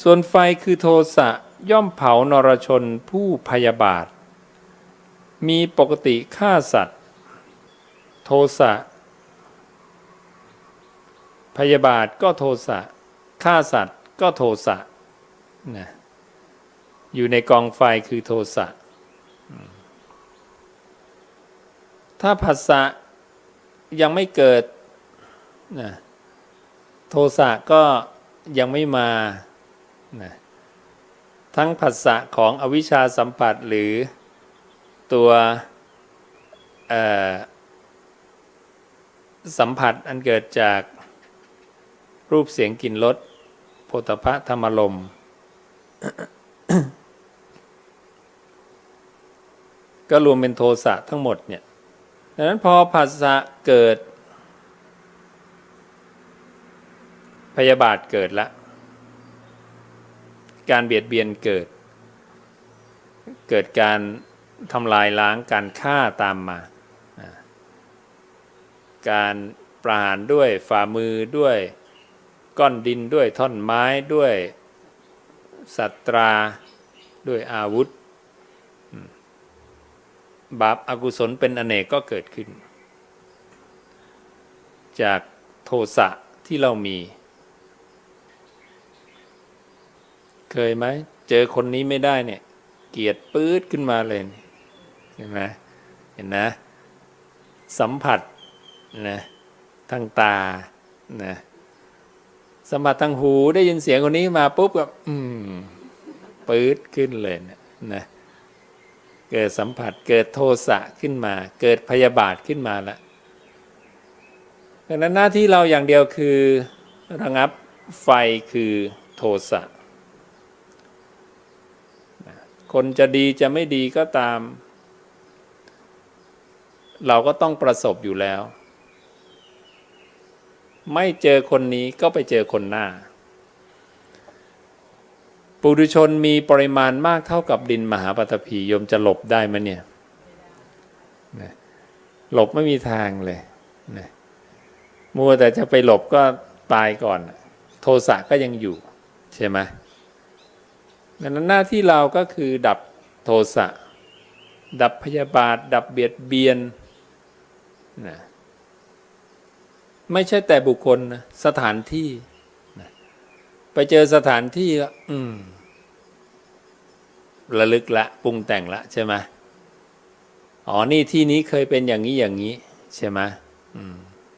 ส่วนไฟคือโทสะย่อมเผานรชนผู้พยาบาท มีปกติฆ่าสัตว์ โทสะพยาบาทก็โทสะฆ่าสัตว์ก็โทสะนะอยู่ในกองไฟคือโทสะถ้าผัสสะยังไม่เกิดนะโทสะก็ยังไม่มา นะทั้งผัสสะของอวิชชาสัมผัสหรือตัวสัมผัสอันเกิดจากรูปเสียงกลิ่นรสโพธพะธรรมลม ก็รวมเป็นโทสะทั้งหมดเนี่ยดังนั้นพอผัสสะเกิด พยาบาทเกิดละ การเบียดเบียนเกิด เกิดการทำลายล้างการฆ่าตามมา การประหารด้วยฝ่ามือด้วยก้อนดินด้วยท่อนไม้ด้วยสัตราด้วยอาวุธ บาปอากุศลเป็นอเนกก็เกิดขึ้น จากโทสะที่เรามี เคยไหมเจอคนนี้ไม่ได้เนี่ย เกียดปื๊ดขึ้นมาเลยเห็นไหมเห็นนะ สัมผัสนะทางตานะสัมผัสทางหูได้ยินเสียงคนนี้มาปุ๊บก็อืมปื๊ดขึ้นเลยนะนะเกิดสัมผัสเกิดโทสะขึ้นมา เกิดพยาบาทขึ้นมาละดังนั้นหน้าที่เราอย่างเดียวคือระงับไฟคือโทสะ คนจะดีจะไม่ดีก็ตาม เราก็ต้องประสบอยู่แล้ว ไม่เจอคนนี้ก็ไปเจอคนหน้า ปุถุชนมีปริมาณมากเท่ากับดินมหาปฐพีโยมจะหลบได้ไหมเนี่ยหลบไม่มีทางเลยนะมัวแต่จะไปหลบก็ตายก่อน โทสะก็ยังอยู่ ใช่ไหม ดังนั้นหน้าที่เราก็คือดับโทสะ ดับพยาบาท ดับเบียดเบียนนะไม่ใช่แต่บุคคลนะสถานที่ไปเจอสถานที่อืมระลึกละปรุงแต่งละใช่ไหมอ๋อนี่ที่นี้เคยเป็นอย่างนี้อย่างนี้ ใช่ไหมอืม